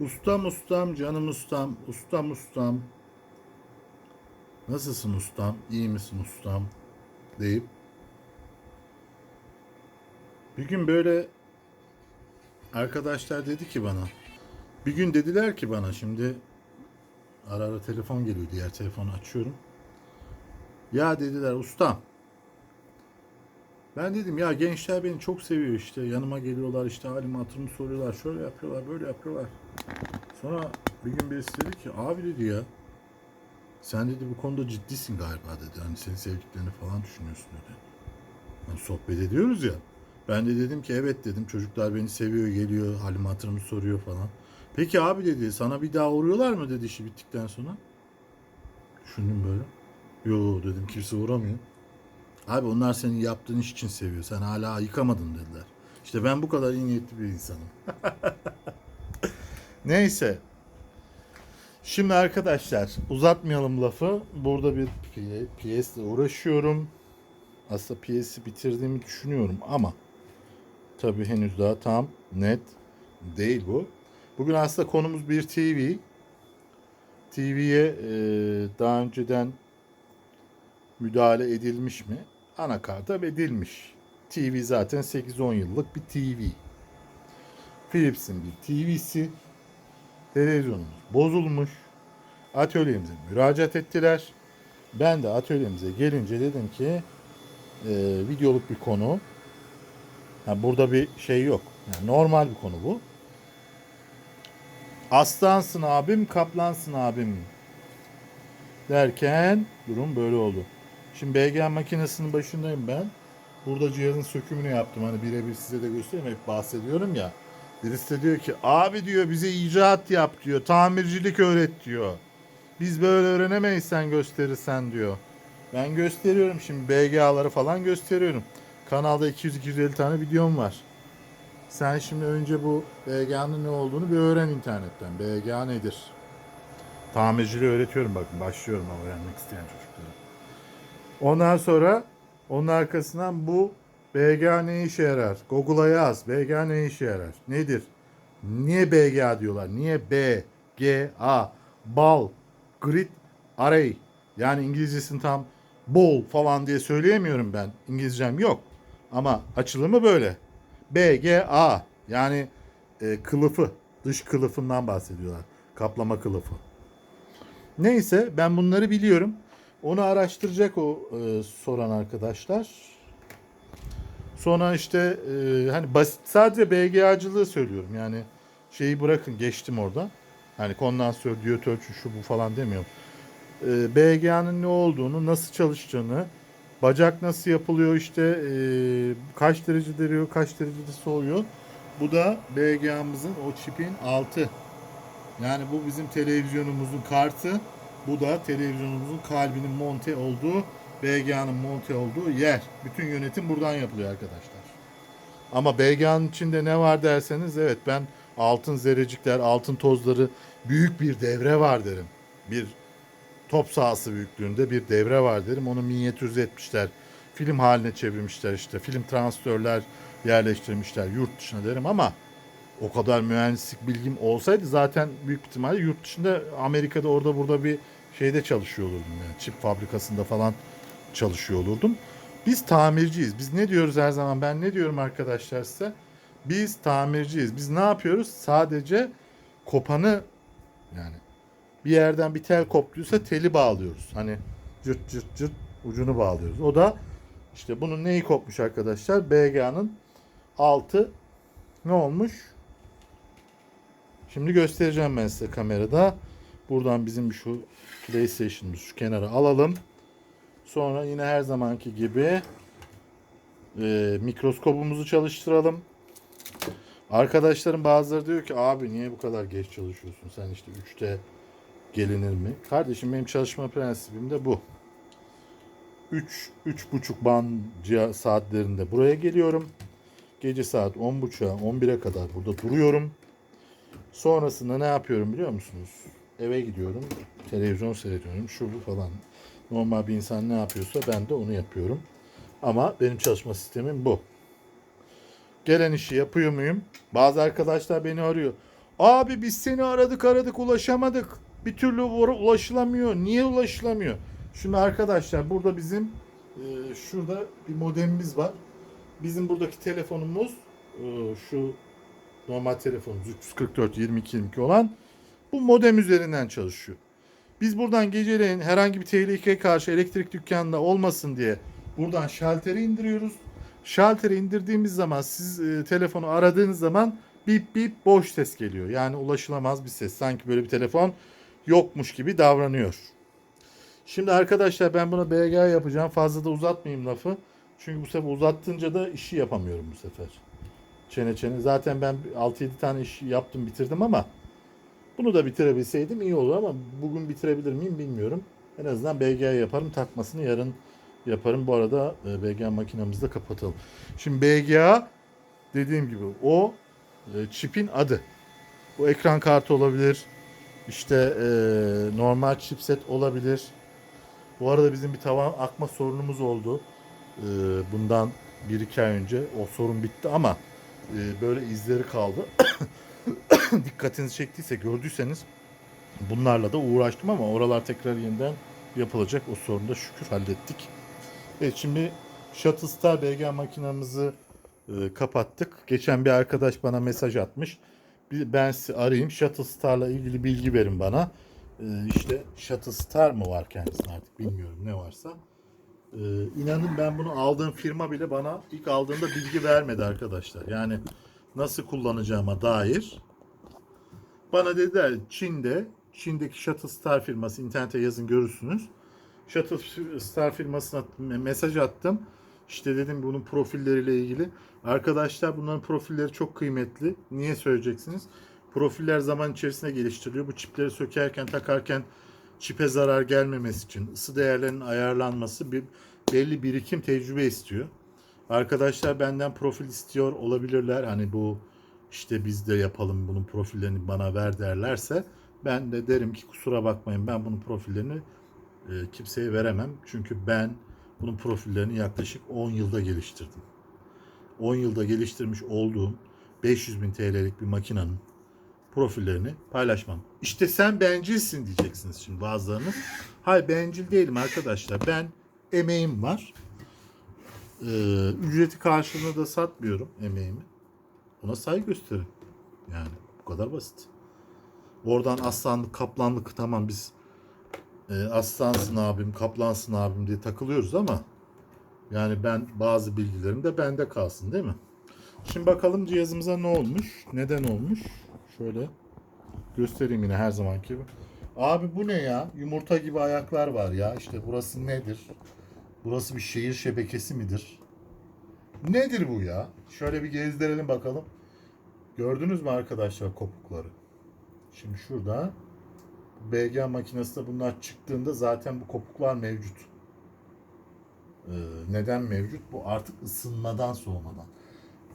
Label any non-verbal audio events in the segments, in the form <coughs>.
Ustam ustam, canım ustam, ustam ustam. Nasılsın ustam, iyi misin ustam deyip bir gün böyle arkadaşlar dedi ki bana bir gün dediler ki bana şimdi ara ara telefon geliyor diğer telefonu açıyorum. Ya dediler ustam ben dedim ya gençler beni çok seviyor işte yanıma geliyorlar işte halim hatırımı soruyorlar şöyle yapıyorlar böyle yapıyorlar. Sonra bir gün birisi dedi ki abi dedi ya sen dedi bu konuda ciddisin galiba dedi. Hani seni sevdiklerini falan düşünüyorsun dedi. Hani sohbet ediyoruz ya. Ben de dedim ki evet dedim çocuklar beni seviyor geliyor halim hatırımı soruyor falan. Peki abi dedi sana bir daha uğruyorlar mı dedi işi bittikten sonra. Düşündüm böyle. Yo dedim kimse uğramıyor. Abi onlar senin yaptığın iş için seviyor. Sen hala yıkamadın dediler. İşte ben bu kadar iyi niyetli bir insanım. <laughs> Neyse. Şimdi arkadaşlar uzatmayalım lafı. Burada bir piye- piyesle uğraşıyorum. Aslında piyesi bitirdiğimi düşünüyorum ama tabii henüz daha tam net değil bu. Bugün aslında konumuz bir TV. TV'ye e, daha önceden müdahale edilmiş mi? Anakarta edilmiş. TV zaten 8-10 yıllık bir TV. Philips'in bir TV'si. Televizyonumuz bozulmuş. Atölyemize müracaat ettiler. Ben de atölyemize gelince dedim ki e, videoluk bir konu. Yani burada bir şey yok. Yani normal bir konu bu. Aslansın abim, kaplansın abim derken durum böyle oldu. Şimdi BG makinesinin başındayım ben. Burada cihazın sökümünü yaptım. Hani birebir size de göstereyim. Hep bahsediyorum ya. Birisi de diyor ki abi diyor bize icat yap diyor. Tamircilik öğret diyor. Biz böyle öğrenemeyiz sen gösterirsen diyor. Ben gösteriyorum şimdi BGA'ları falan gösteriyorum. Kanalda 200-250 tane videom var. Sen şimdi önce bu BGA'nın ne olduğunu bir öğren internetten. BGA nedir? Tamirciliği öğretiyorum bakın başlıyorum ama öğrenmek isteyen çocuklara. Ondan sonra onun arkasından bu BGA ne işe yarar? Google'a yaz. BGA ne işe yarar? Nedir? Niye BGA diyorlar? Niye B, G, A, bal, grid, array. Yani İngilizcesini tam bol falan diye söyleyemiyorum ben. İngilizcem yok. Ama açılımı böyle. BGA yani e, kılıfı, dış kılıfından bahsediyorlar. Kaplama kılıfı. Neyse ben bunları biliyorum. Onu araştıracak o e, soran arkadaşlar. Sonra işte e, hani basit sadece BGA'cılığı söylüyorum. Yani şeyi bırakın geçtim orada. Hani kondansatör, diyot ölçü şu bu falan demiyorum. E, BGA'nın ne olduğunu, nasıl çalıştığını, bacak nasıl yapılıyor işte e, kaç derecede eriyor, kaç derecede soğuyor. Bu da BGA'mızın o çipin altı. Yani bu bizim televizyonumuzun kartı. Bu da televizyonumuzun kalbinin monte olduğu, BGA'nın monte olduğu yer. Bütün yönetim buradan yapılıyor arkadaşlar. Ama BGA'nın içinde ne var derseniz evet ben altın zerrecikler, altın tozları büyük bir devre var derim. Bir top sahası büyüklüğünde bir devre var derim. Onu minyatürize etmişler. Film haline çevirmişler işte. Film transistörler yerleştirmişler yurt dışına derim ama o kadar mühendislik bilgim olsaydı zaten büyük ihtimalle yurt dışında Amerika'da orada burada bir şeyde çalışıyor olurdum yani çip fabrikasında falan çalışıyor olurdum. Biz tamirciyiz. Biz ne diyoruz her zaman? Ben ne diyorum arkadaşlar size? Biz tamirciyiz. Biz ne yapıyoruz? Sadece kopanı yani bir yerden bir tel koptuysa teli bağlıyoruz. Hani cırt cırt cırt ucunu bağlıyoruz. O da işte bunun neyi kopmuş arkadaşlar? BGA'nın altı ne olmuş? Şimdi göstereceğim ben size kamerada. Buradan bizim şu PlayStation'ımızı şu kenara alalım. Sonra yine her zamanki gibi e, mikroskopumuzu çalıştıralım. Arkadaşlarım bazıları diyor ki abi niye bu kadar geç çalışıyorsun? Sen işte 3'te gelinir mi? Kardeşim benim çalışma prensibim de bu. 3 3,5 ban cihaz saatlerinde buraya geliyorum. Gece saat 10.30'a 11'e kadar burada duruyorum. Sonrasında ne yapıyorum biliyor musunuz? Eve gidiyorum. Televizyon seyrediyorum. Şu bu falan. Normal bir insan ne yapıyorsa ben de onu yapıyorum. Ama benim çalışma sistemim bu. Gelen işi yapıyor muyum? Bazı arkadaşlar beni arıyor. Abi biz seni aradık aradık ulaşamadık. Bir türlü ulaşılamıyor. Niye ulaşılamıyor? Şimdi arkadaşlar burada bizim e, şurada bir modemimiz var. Bizim buradaki telefonumuz e, şu normal telefonumuz 344 22 22 olan bu modem üzerinden çalışıyor. Biz buradan geceleyin herhangi bir tehlikeye karşı elektrik dükkanında olmasın diye buradan şalteri indiriyoruz. Şalteri indirdiğimiz zaman siz e, telefonu aradığınız zaman bip bip boş ses geliyor. Yani ulaşılamaz bir ses. Sanki böyle bir telefon yokmuş gibi davranıyor. Şimdi arkadaşlar ben buna BG yapacağım. Fazla da uzatmayayım lafı. Çünkü bu sefer uzattınca da işi yapamıyorum bu sefer. Çene çene. Zaten ben 6-7 tane iş yaptım bitirdim ama bunu da bitirebilseydim iyi olur ama bugün bitirebilir miyim bilmiyorum. En azından BG yaparım. Takmasını yarın yaparım. Bu arada e, BG makinamızı da kapatalım. Şimdi BGA dediğim gibi o e, çipin adı. Bu ekran kartı olabilir. İşte e, normal chipset olabilir. Bu arada bizim bir tavan akma sorunumuz oldu. Bundan 1-2 ay önce o sorun bitti ama e, böyle izleri kaldı. <coughs> Dikkatinizi çektiyse gördüyseniz bunlarla da uğraştım ama oralar tekrar yeniden yapılacak. O sorunu da şükür hallettik. Evet şimdi Shuttlestar BG makinamızı e, kapattık. Geçen bir arkadaş bana mesaj atmış. Bir, ben sizi arayayım. Shuttlestar'la ilgili bilgi verin bana. E, işte Shuttlestar mı var kendisine artık bilmiyorum ne varsa. E, inanın ben bunu aldığım firma bile bana ilk aldığında bilgi vermedi arkadaşlar. Yani nasıl kullanacağıma dair. Bana dediler Çin'de, Çin'deki Shuttlestar firması internete yazın görürsünüz. Shuttlestar firmasına mesaj attım. İşte dedim bunun profilleriyle ilgili. Arkadaşlar bunların profilleri çok kıymetli. Niye söyleyeceksiniz? Profiller zaman içerisinde geliştiriliyor. Bu çipleri sökerken, takarken çipe zarar gelmemesi için ısı değerlerinin ayarlanması bir belli birikim tecrübe istiyor. Arkadaşlar benden profil istiyor olabilirler. Hani bu işte biz de yapalım bunun profillerini bana ver derlerse ben de derim ki kusura bakmayın ben bunun profillerini e, kimseye veremem. Çünkü ben bunun profillerini yaklaşık 10 yılda geliştirdim. 10 yılda geliştirmiş olduğum 500 bin TL'lik bir makinenin profillerini paylaşmam. İşte sen bencilsin diyeceksiniz şimdi bazılarınız. Hayır bencil değilim arkadaşlar. Ben emeğim var. Ee, ücreti karşılığında da satmıyorum emeğimi. Buna saygı gösterin. Yani bu kadar basit. Oradan aslanlık, kaplanlık tamam biz e, aslansın abim, kaplansın abim diye takılıyoruz ama yani ben bazı bilgilerim de bende kalsın değil mi? Şimdi bakalım cihazımıza ne olmuş? Neden olmuş? Şöyle göstereyim yine her zamanki gibi. Abi bu ne ya? Yumurta gibi ayaklar var ya. İşte burası nedir? Burası bir şehir şebekesi midir? Nedir bu ya? Şöyle bir gezdirelim bakalım. Gördünüz mü arkadaşlar kopukları? Şimdi şurada BG makinesinde bunlar çıktığında zaten bu kopuklar mevcut. Ee, neden mevcut? Bu artık ısınmadan soğumadan.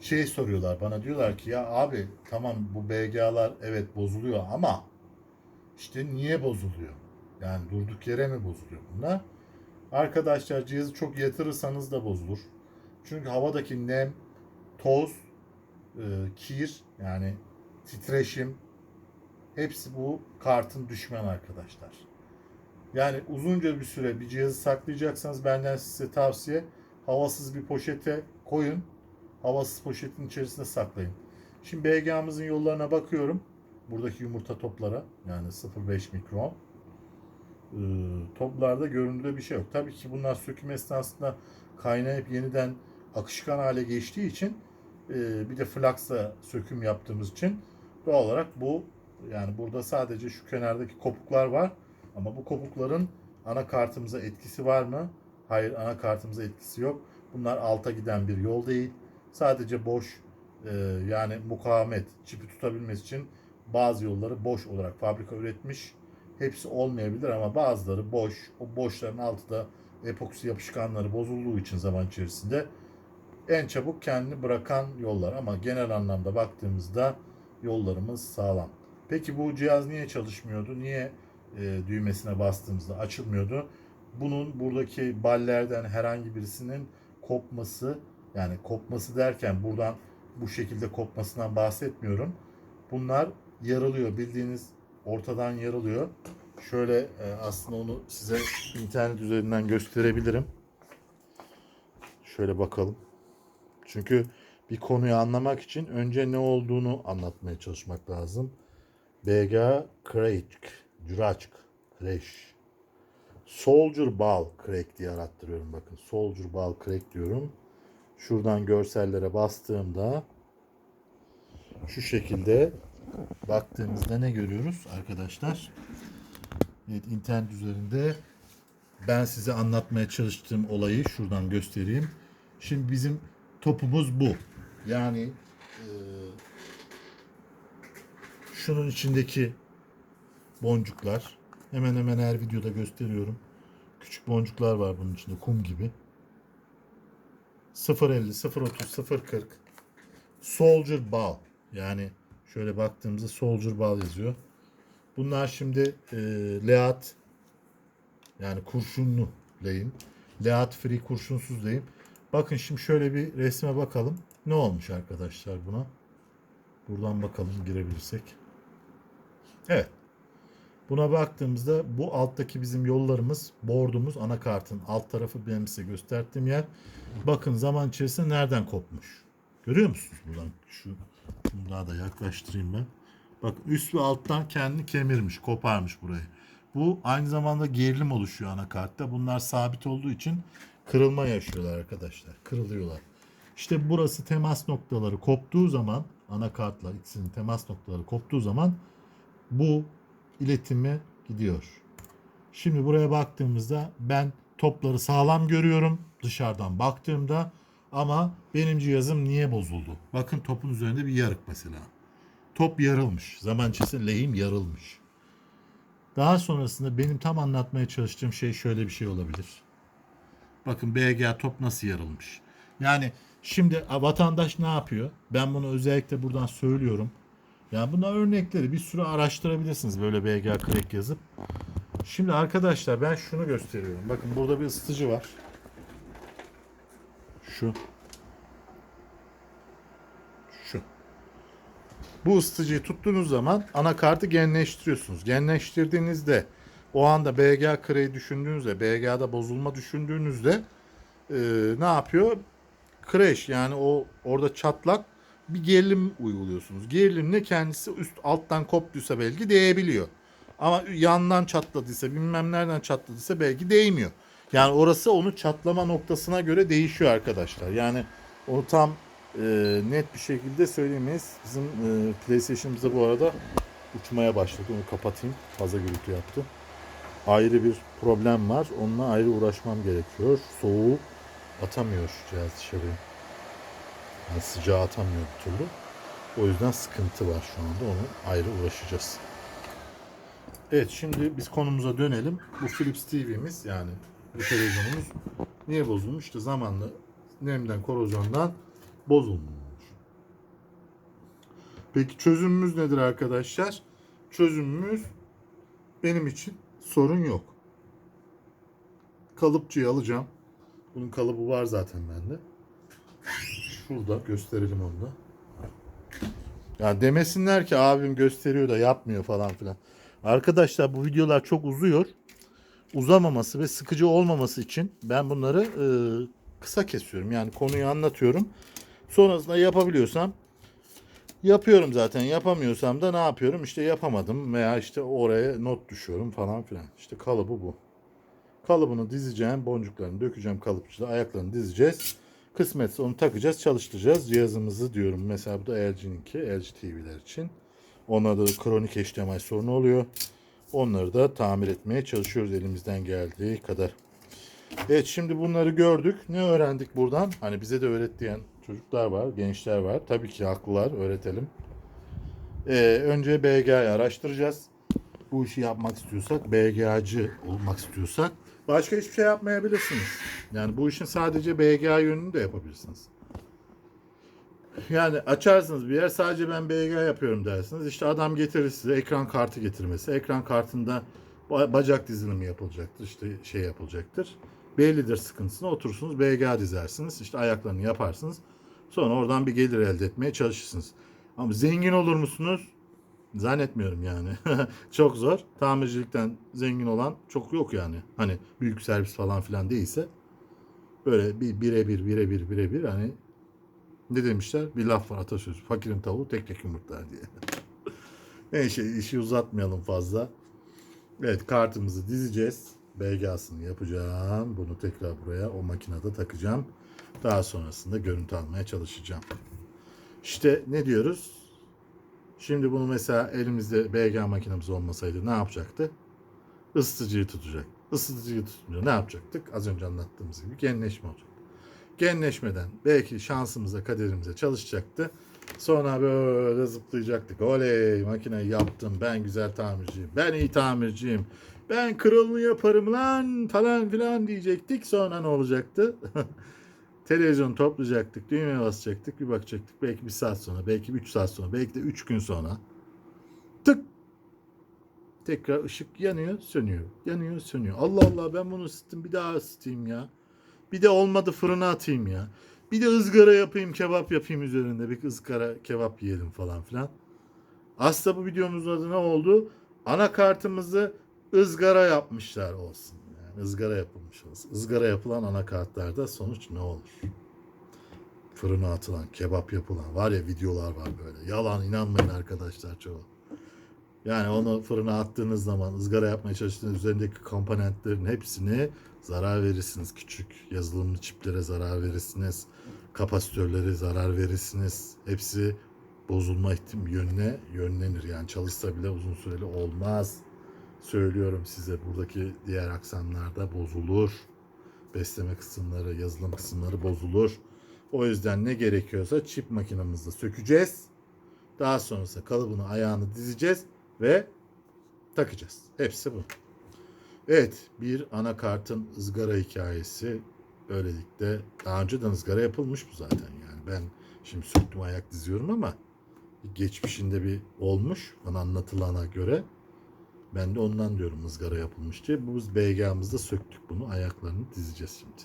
Şey soruyorlar bana diyorlar ki ya abi tamam bu BGA'lar evet bozuluyor ama işte niye bozuluyor? Yani durduk yere mi bozuluyor bunlar? Arkadaşlar cihazı çok yatırırsanız da bozulur. Çünkü havadaki nem, toz, e, kir yani titreşim hepsi bu kartın düşman arkadaşlar. Yani uzunca bir süre bir cihazı saklayacaksanız benden size tavsiye havasız bir poşete koyun. Havasız poşetin içerisine saklayın. Şimdi BGA'mızın yollarına bakıyorum. Buradaki yumurta toplara yani 0.5 mikron. Ee, toplarda göründüğü bir şey yok. Tabii ki bunlar söküm esnasında kaynayıp yeniden akışkan hale geçtiği için e, bir de fluxla söküm yaptığımız için doğal olarak bu yani burada sadece şu kenardaki kopuklar var ama bu kopukların anakartımıza etkisi var mı? Hayır anakartımıza etkisi yok. Bunlar alta giden bir yol değil. Sadece boş e, yani mukavemet çipi tutabilmesi için bazı yolları boş olarak fabrika üretmiş. Hepsi olmayabilir ama bazıları boş. O boşların altı da epoksi yapışkanları bozulduğu için zaman içerisinde en çabuk kendini bırakan yollar ama genel anlamda baktığımızda yollarımız sağlam. Peki bu cihaz niye çalışmıyordu? Niye e, düğmesine bastığımızda açılmıyordu? Bunun buradaki ballerden herhangi birisinin kopması yani kopması derken buradan bu şekilde kopmasından bahsetmiyorum. Bunlar yarılıyor. Bildiğiniz ortadan yarılıyor. Şöyle e, aslında onu size internet üzerinden gösterebilirim. Şöyle bakalım. Çünkü bir konuyu anlamak için önce ne olduğunu anlatmaya çalışmak lazım. BG Crack, Juraçk, Crash. Soldier Ball Crack diye arattırıyorum bakın. Soldier Ball Crack diyorum. Şuradan görsellere bastığımda şu şekilde baktığımızda ne görüyoruz arkadaşlar? Evet internet üzerinde ben size anlatmaya çalıştığım olayı şuradan göstereyim. Şimdi bizim topumuz bu. Yani e, şunun içindeki boncuklar hemen hemen her videoda gösteriyorum. Küçük boncuklar var bunun içinde kum gibi. 0.50, 0.30, 0.40 Soldier Ball yani şöyle baktığımızda Soldier Ball yazıyor. Bunlar şimdi e, Leat yani kurşunlu lehim. Leat free kurşunsuz lehim. Bakın şimdi şöyle bir resme bakalım. Ne olmuş arkadaşlar buna? Buradan bakalım girebilirsek. Evet. Buna baktığımızda bu alttaki bizim yollarımız, bordumuz, anakartın alt tarafı benim size gösterdiğim yer. Bakın zaman içerisinde nereden kopmuş? Görüyor musunuz buradan? Şu şunu daha da yaklaştırayım ben. Bak üst ve alttan kendini kemirmiş, koparmış burayı. Bu aynı zamanda gerilim oluşuyor anakartta. Bunlar sabit olduğu için kırılma yaşıyorlar arkadaşlar. Kırılıyorlar. İşte burası temas noktaları koptuğu zaman anakartla ikisinin temas noktaları koptuğu zaman bu iletimi gidiyor. Şimdi buraya baktığımızda ben topları sağlam görüyorum dışarıdan baktığımda ama benim cihazım niye bozuldu? Bakın topun üzerinde bir yarık mesela. Top yarılmış. Zaman içerisinde lehim yarılmış. Daha sonrasında benim tam anlatmaya çalıştığım şey şöyle bir şey olabilir. Bakın BGA top nasıl yarılmış. Yani şimdi vatandaş ne yapıyor? Ben bunu özellikle buradan söylüyorum. Yani bunlar örnekleri bir sürü araştırabilirsiniz böyle BGA crack yazıp. Şimdi arkadaşlar ben şunu gösteriyorum. Bakın burada bir ısıtıcı var. Şu. Şu. Bu ısıtıcıyı tuttuğunuz zaman anakartı genleştiriyorsunuz. Genleştirdiğinizde o anda BGA kreyi düşündüğünüzde, BGA'da bozulma düşündüğünüzde e, ne yapıyor? Crash yani o orada çatlak bir gerilim uyguluyorsunuz. Gerilimle kendisi üst alttan koptuysa belki değebiliyor. Ama yandan çatladıysa bilmem nereden çatladıysa belki değmiyor. Yani orası onun çatlama noktasına göre değişiyor arkadaşlar. Yani onu tam e, net bir şekilde söyleyemeyiz. Bizim e, PlayStation'ımızda bu arada uçmaya başladı. Onu kapatayım. Fazla gürültü yaptı. Ayrı bir problem var. Onunla ayrı uğraşmam gerekiyor. Soğuğu atamıyor cihaz dışarıya. Yani sıcağı atamıyor bir türlü. O yüzden sıkıntı var şu anda. Onu ayrı uğraşacağız. Evet şimdi biz konumuza dönelim. Bu Philips TV'miz yani bu televizyonumuz niye bozulmuş? İşte zamanla nemden, korozyondan bozulmuş. Peki çözümümüz nedir arkadaşlar? Çözümümüz benim için sorun yok. Kalıpçıyı alacağım. Bunun kalıbı var zaten bende. Şurada gösterelim onu da. Yani demesinler ki abim gösteriyor da yapmıyor falan filan. Arkadaşlar bu videolar çok uzuyor. Uzamaması ve sıkıcı olmaması için ben bunları e, kısa kesiyorum. Yani konuyu anlatıyorum. Sonrasında yapabiliyorsam yapıyorum zaten. Yapamıyorsam da ne yapıyorum? İşte yapamadım veya işte oraya not düşüyorum falan filan. İşte kalıbı bu. Kalıbını dizeceğim, boncuklarını dökeceğim kalıpçıda, ayaklarını dizeceğiz. Kısmetse onu takacağız, çalıştıracağız cihazımızı diyorum. Mesela bu da LG'ninki, LG TV'ler için. Onlarda da kronik HDMI sorunu oluyor. Onları da tamir etmeye çalışıyoruz elimizden geldiği kadar. Evet şimdi bunları gördük. Ne öğrendik buradan? Hani bize de öğret diyen çocuklar var, gençler var. Tabii ki haklılar, öğretelim. Ee, önce BGA'yı araştıracağız. Bu işi yapmak istiyorsak, BGA'cı olmak istiyorsak başka hiçbir şey yapmayabilirsiniz. Yani bu işin sadece BGA yönünü de yapabilirsiniz. Yani açarsınız bir yer sadece ben BG yapıyorum dersiniz. İşte adam getirir size ekran kartı getirmesi. Ekran kartında ba- bacak dizilimi yapılacaktır. işte şey yapılacaktır. Bellidir sıkıntısına oturursunuz BG dizersiniz. İşte ayaklarını yaparsınız. Sonra oradan bir gelir elde etmeye çalışırsınız. Ama zengin olur musunuz? Zannetmiyorum yani. <laughs> çok zor. Tamircilikten zengin olan çok yok yani. Hani büyük servis falan filan değilse böyle bir birebir birebir birebir hani ne demişler? Bir laf var atasözü. Fakirin tavuğu tek tek yumurtlar diye. <laughs> Neyse işi uzatmayalım fazla. Evet kartımızı dizeceğiz. BGA'sını yapacağım. Bunu tekrar buraya o makinede takacağım. Daha sonrasında görüntü almaya çalışacağım. İşte ne diyoruz? Şimdi bunu mesela elimizde BGA makinemiz olmasaydı ne yapacaktı? Isıtıcıyı tutacak. Isıtıcıyı tutunca ne yapacaktık? Az önce anlattığımız gibi genleşme olacak. Genleşmeden belki şansımıza, kaderimize çalışacaktı. Sonra böyle zıplayacaktık. Oley makineyi yaptım. Ben güzel tamirciyim. Ben iyi tamirciyim. Ben kralını yaparım lan falan filan diyecektik. Sonra ne olacaktı? <laughs> Televizyon toplayacaktık. Düğmeye basacaktık. Bir bakacaktık. Belki bir saat sonra. Belki üç saat sonra. Belki de üç gün sonra. Tık Tekrar ışık yanıyor, sönüyor. Yanıyor, sönüyor. Allah Allah ben bunu ısıttım bir daha ısıtayım ya. Bir de olmadı fırına atayım ya. Bir de ızgara yapayım, kebap yapayım üzerinde. Bir ızgara kebap yiyelim falan filan. Aslında bu videomuzun adı ne oldu? Anakartımızı ızgara yapmışlar olsun. Izgara yapılmış olsun. Izgara yapılan anakartlarda sonuç ne olur? Fırına atılan, kebap yapılan var ya videolar var böyle. Yalan inanmayın arkadaşlar çoğu. Yani onu fırına attığınız zaman ızgara yapmaya çalıştığınız üzerindeki komponentlerin hepsini zarar verirsiniz. Küçük yazılımlı çiplere zarar verirsiniz. Kapasitörlere zarar verirsiniz. Hepsi bozulma ihtim yönüne yönlenir. Yani çalışsa bile uzun süreli olmaz. Söylüyorum size buradaki diğer aksamlarda bozulur. Besleme kısımları, yazılım kısımları bozulur. O yüzden ne gerekiyorsa çip makinamızda sökeceğiz. Daha sonrasında kalıbını ayağını dizeceğiz ve takacağız. Hepsi bu. Evet bir anakartın ızgara hikayesi böylelikle daha önceden ızgara yapılmış bu zaten yani ben şimdi söktüm ayak diziyorum ama geçmişinde bir olmuş bana anlatılana göre ben de ondan diyorum ızgara yapılmış diye. Biz BGA'mızda söktük bunu ayaklarını dizeceğiz şimdi.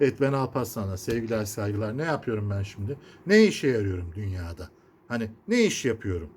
Evet ben Alparslan'a sevgiler saygılar ne yapıyorum ben şimdi? Ne işe yarıyorum dünyada? Hani ne iş yapıyorum?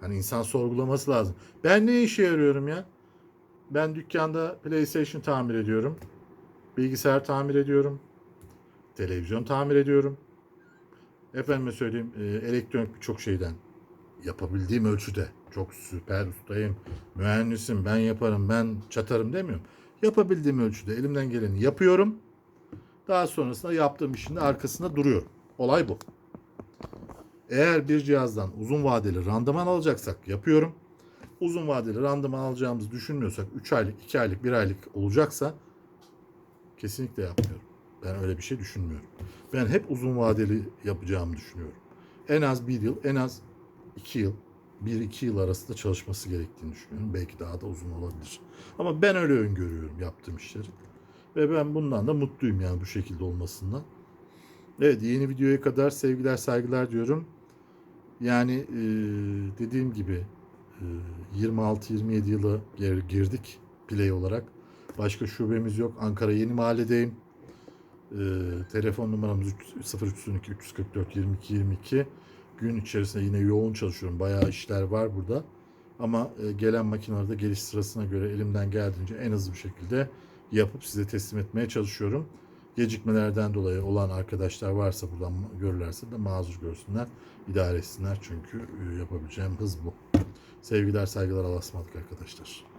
Hani insan sorgulaması lazım. Ben ne işe yarıyorum ya? Ben dükkanda PlayStation tamir ediyorum. Bilgisayar tamir ediyorum. Televizyon tamir ediyorum. Efendime söyleyeyim e, elektronik birçok şeyden yapabildiğim ölçüde çok süper ustayım, mühendisim, ben yaparım, ben çatarım demiyorum. Yapabildiğim ölçüde elimden geleni yapıyorum. Daha sonrasında yaptığım işin de arkasında duruyorum. Olay bu. Eğer bir cihazdan uzun vadeli randıman alacaksak yapıyorum. Uzun vadeli randıman alacağımızı düşünmüyorsak 3 aylık, 2 aylık, 1 aylık olacaksa kesinlikle yapmıyorum. Ben öyle bir şey düşünmüyorum. Ben hep uzun vadeli yapacağımı düşünüyorum. En az bir yıl, en az iki yıl, bir iki yıl arasında çalışması gerektiğini düşünüyorum. Belki daha da uzun olabilir. Ama ben öyle öngörüyorum yaptığım işleri. Ve ben bundan da mutluyum yani bu şekilde olmasından. Evet yeni videoya kadar sevgiler saygılar diyorum. Yani e, dediğim gibi e, 26-27 yıla gir- girdik play olarak. Başka şubemiz yok. Ankara Yeni Mahalledeyim. E, telefon numaramız 0312 344 22 22. Gün içerisinde yine yoğun çalışıyorum. Bayağı işler var burada. Ama e, gelen makinelerde geliş sırasına göre elimden geldiğince en hızlı bir şekilde yapıp size teslim etmeye çalışıyorum. Gecikmelerden dolayı olan arkadaşlar varsa buradan görürlerse de mazur görsünler, idare etsinler çünkü e, yapabileceğim hız bu. Sevgiler, saygılar, Allah'a arkadaşlar.